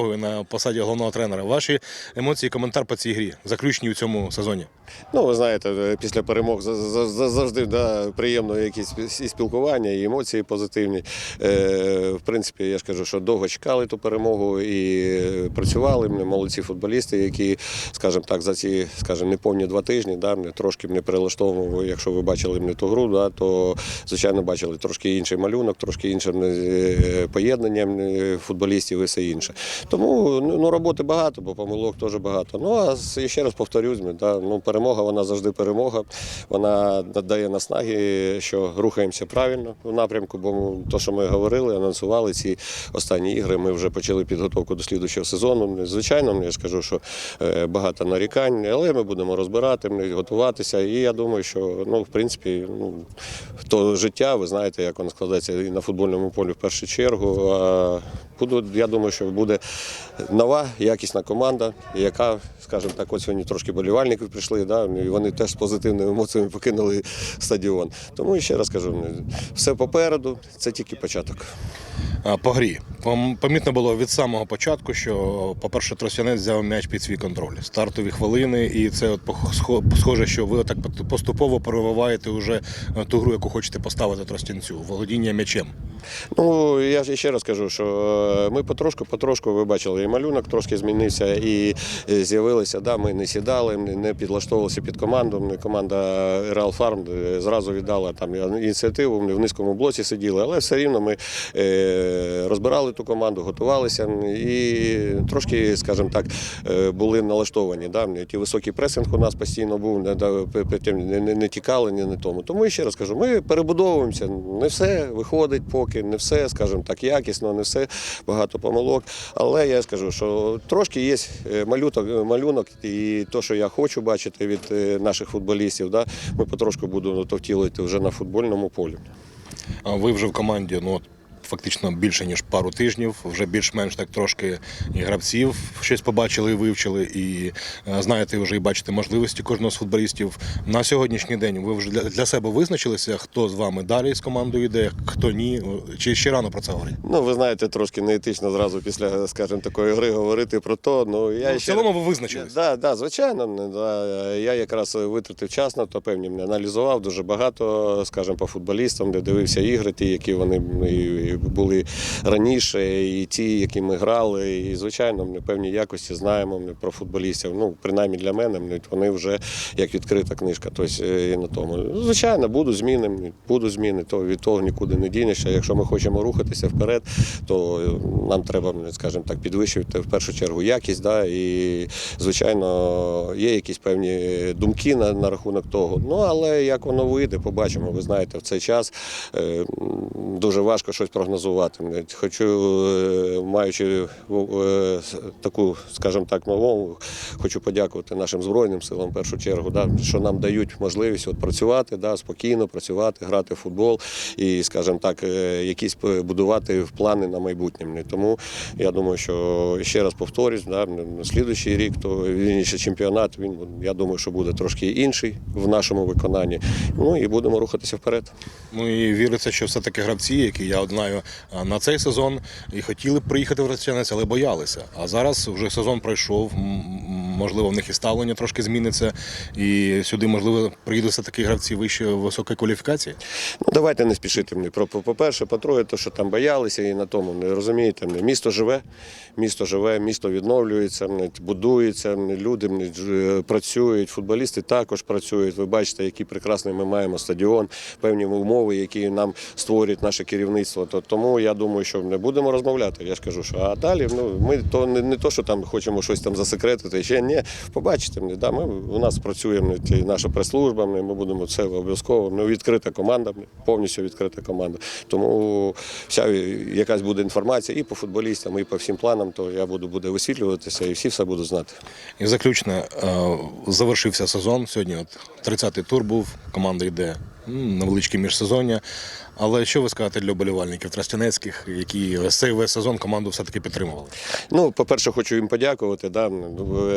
на посаді головного тренера. Ваші емоції, коментар по цій грі, заключні у цьому сезоні. Ну, ви знаєте, після перемог за- за- за- завжди да, приємно якісь і спілкування, і емоції позитивні. Е, в принципі, я ж кажу, що довго чекали ту перемогу і працювали. Ми молодці футболісти, які, скажімо так, за ці, скажімо, неповні два тижні, да, мене трошки не перелаштовували. Якщо ви бачили мене ту гру, да, то звичайно бачили трошки інший малюнок, трошки інше е, поєднання е, футболістів і все інше. Тому ну, ну, роботи багато, бо помилок теж багато. Ну а ще раз повторюсь, да, ну, перемога, вона завжди перемога. Вона дає наснаги, що рухаємося правильно в напрямку, бо то, що ми говорили, анонсували ці останні ігри. Ми вже почали підготовку до слідуючого сезону. Звичайно, я скажу, що е, багато нарікань, але ми будемо розбирати, ми готуватися. І я думаю, що ну, в принципі, ну, то життя, ви знаєте, як воно складається і на футбольному полі в першу чергу. А буду, я думаю, що буде нова, якісна команда, яка, скажімо так, от сьогодні трошки болівальників прийшли, да, і вони теж з позитивними емоціями покинули стадіон. Тому ще раз кажу, все попереду, це тільки початок. По грі помітно було від самого початку, що, по-перше, Тростянець взяв м'яч під свій контроль. Стартові хвилини, і це от схоже, що ви так поступово перевиваєте вже е, ту гру, яку хочете поставити Тростянцю, володіння м'ячем. Ну, я ще раз кажу, що е, ми потрошку, ви бачили, і малюнок трошки змінився, і е, з'явилися, да, ми не сідали, не не підлаштовувалися під команду. Команда Real Farm е, зразу віддала там ініціативу, ми в низькому блоці сиділи, але все рівно ми е, розбирали ту команду, готувалися і трошки, скажімо так, були налаштовані. Да. Ті високий пресинг у нас постійно був, не, не, не, не тікали ні на тому. Тому ще раз кажу, ми перебудовуємося. Не все виходить поки, не все, скажімо так, якісно, не все багато помилок. Але я скажу, що трошки є е, малюток, малюнок, і те, що я хочу бачити від е, наших футболістів, да, ми потрошку будемо то втілити вже на футбольному полі. А Ви вже в команді, ну от, фактично більше ніж пару тижнів, вже більш-менш так трошки і гравців щось побачили і вивчили, і е, знаєте вже і бачите можливості кожного з футболістів. На сьогоднішній день ви вже для, себе визначилися, хто з вами далі з командою йде, хто ні, чи ще рано про це говорити? Ну, ви знаєте, трошки неетично зразу після, скажімо, такої гри говорити про то. Ну, я Ну, в ще цілому ви визначились. Да, да, звичайно. не, Да. Я якраз витратив час на то, певні мене аналізував дуже багато, скажімо, по футболістам, де дивився ігри, ті, які вони і були раніше, і ті, які ми грали. І, звичайно, ми певні якості знаємо ми про футболістів. Ну, принаймні для мене, вони вже як відкрита книжка. Тобто і на тому. Звичайно, будуть зміни, будуть зміни, то від того нікуди не дінешся. Якщо ми хочемо рухатися вперед, то нам треба, скажімо так, підвищувати в першу чергу якість. Да, і, звичайно, є якісь певні думки на, на рахунок того. Ну, але як воно вийде, побачимо. Ви знаєте, в цей час е, дуже важко щось прогнозувати. Хочу, е, маючи е, таку, скажімо так, нову, хочу подякувати нашим Збройним силам в першу чергу, да, що нам дають можливість от працювати, да, спокійно працювати, грати в футбол і, скажімо так, е, якісь будувати плани на майбутнє. Тому я думаю, що ще раз повторюсь, да, слідуючий рік, то вірніше чемпіонат, він я думаю, що буде трошки інший в нашому виконанні. Ну і будемо рухатися вперед. Ну і віриться, що все-таки гравці, які я от знаю на цей сезон, і хотіли б приїхати в Тростянець, але боялися. А зараз вже сезон пройшов. Можливо, в них і ставлення трошки зміниться, і сюди, можливо, приїдуть все-таки гравці вищої високої кваліфікації. Ну, давайте не спішити мені. По- по-перше, по-троє, то, що там боялися, і на тому не розумієте. Місто живе, місто живе, місто відновлюється, будується, люди не, працюють, футболісти також працюють. Ви бачите, який прекрасний ми маємо стадіон, певні умови, які нам створюють наше керівництво. То, тому я думаю, що не будемо розмовляти. Я ж кажу, що а далі ну, ми то не, не то, що там хочемо щось там засекретити. Ще ні, побачите мене. Да, ми, у нас працює мене, наша прес-служба, ми, ми будемо це обов'язково. Ну, відкрита команда, повністю відкрита команда. Тому вся якась буде інформація і по футболістам, і по всім планам, то я буду буде висвітлюватися і всі все будуть знати. І заключне е, завершився сезон. Сьогодні от 30-й тур був. Команда йде невеличке міжсезоння. Але що ви скажете для вболівальників тростянецьких, які цей весь сезон команду все-таки підтримували? Ну, по-перше, хочу їм подякувати. Да.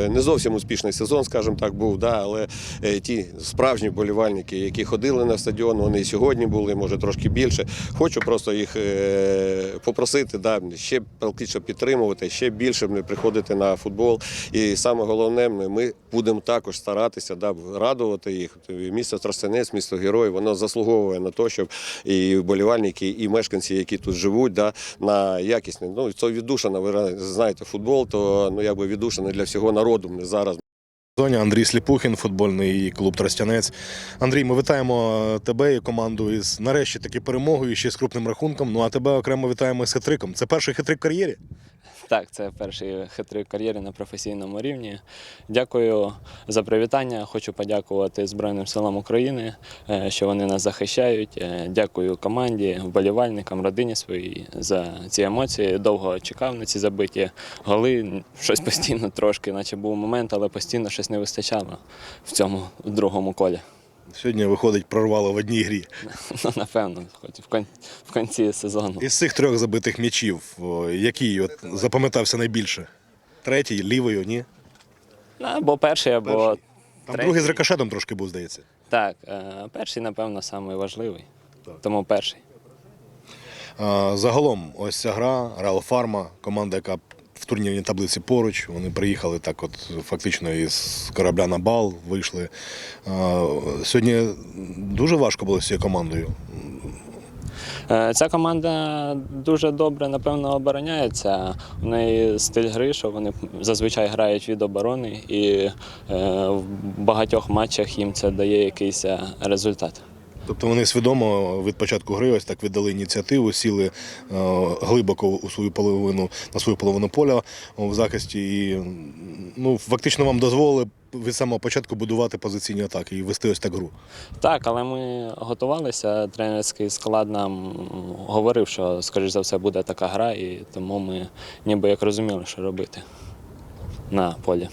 Не зовсім успішний сезон, скажімо так, був, да, але е, ті справжні болівальники, які ходили на стадіон, вони і сьогодні були, може трошки більше. Хочу просто їх е, попросити, да, ще більше підтримувати, ще більше приходити на футбол. І саме головне, ми- будемо також старатися да, радувати їх. Місто Тростянець, місто Герой, воно заслуговує на те, щоб і вболівальники, і мешканці, які тут живуть, да, на якісне. Ну, це віддушина, ви знаєте, футбол, то ну, якби віддушина для всього народу. Зараз Зоня Андрій Сліпухін, футбольний клуб Тростянець. Андрій, ми вітаємо тебе і команду із нарешті таки перемогою, ще з крупним рахунком. Ну а тебе окремо вітаємо з хитриком. Це перший хитрик в кар'єрі. Так, це перший хитрий кар'єри на професійному рівні. Дякую за привітання. Хочу подякувати Збройним силам України, е, що вони нас захищають. Е, Дякую команді, вболівальникам, родині своїй за ці емоції. Довго чекав на ці забиті голи. Щось постійно трошки, наче був момент, але постійно щось не вистачало в цьому другому колі. Сьогодні виходить, прорвало в одній грі. Ну, напевно, хоч в кон- в кінці сезону. Із цих трьох забитих м'ячів, о, який от запам'ятався найбільше? Третій, лівою, ні? Або перший, або Перший. Там третій. другий з рикошетом трошки був, здається. Так, е, перший, напевно, найважливий. Тому перший. А, Загалом, ось ця гра, Реал Фарма, команда, яка в турнірній таблиці поруч. Вони приїхали так, от фактично із корабля на бал, вийшли. Сьогодні дуже важко було з цією командою. Е, Ця команда дуже добре, напевно, обороняється. У неї стиль гри, що вони зазвичай грають від оборони, і е, в багатьох матчах їм це дає якийсь е, результат. Тобто вони свідомо від початку гри ось так віддали ініціативу, сіли е, глибоко у свою половину на свою половину поля в захисті. І ну, фактично вам дозволили від самого початку будувати позиційні атаки і вести ось так гру. Так, але ми готувалися. Тренерський склад нам говорив, що, скоріш за все, буде така гра, і тому ми ніби як розуміли, що робити на полі.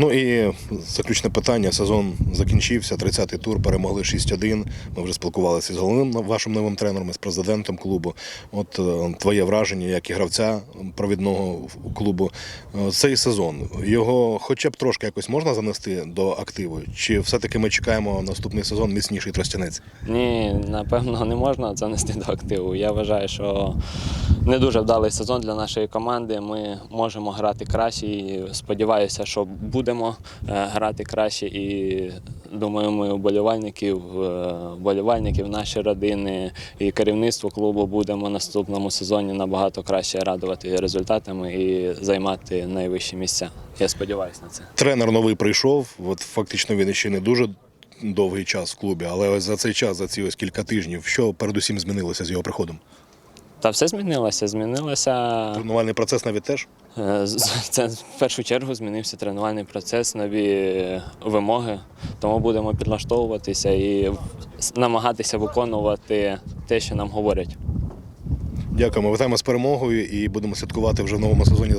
Ну і заключне питання. Сезон закінчився, 30-й тур, перемогли 6-1. Ми вже спілкувалися з головним вашим новим тренером, з президентом клубу. От е, твоє враження, як і гравця провідного клубу. Е, Цей сезон його хоча б трошки якось можна занести до активу? Чи все-таки ми чекаємо наступний сезон міцніший тростянець? Ні, напевно, не можна занести до активу. Я вважаю, що не дуже вдалий сезон для нашої команди. Ми можемо грати краще і сподіваюся, що будемо е, грати краще. І думаю, ми вболівальників, е, вболівальників, наші родини і керівництво клубу будемо наступному сезоні набагато краще радувати результатами і займати найвищі місця. Я сподіваюся на це. Тренер новий прийшов. От фактично він ще не дуже. Довгий час в клубі, але ось за цей час, за ці ось кілька тижнів, що передусім змінилося з його приходом? Та все змінилося. Змінилося. Тренувальний процес навіть теж. Е, Це в першу чергу змінився тренувальний процес, нові вимоги. Тому будемо підлаштовуватися і намагатися виконувати те, що нам говорять. Дякуємо. Вітаємо з перемогою і будемо святкувати вже в новому сезоні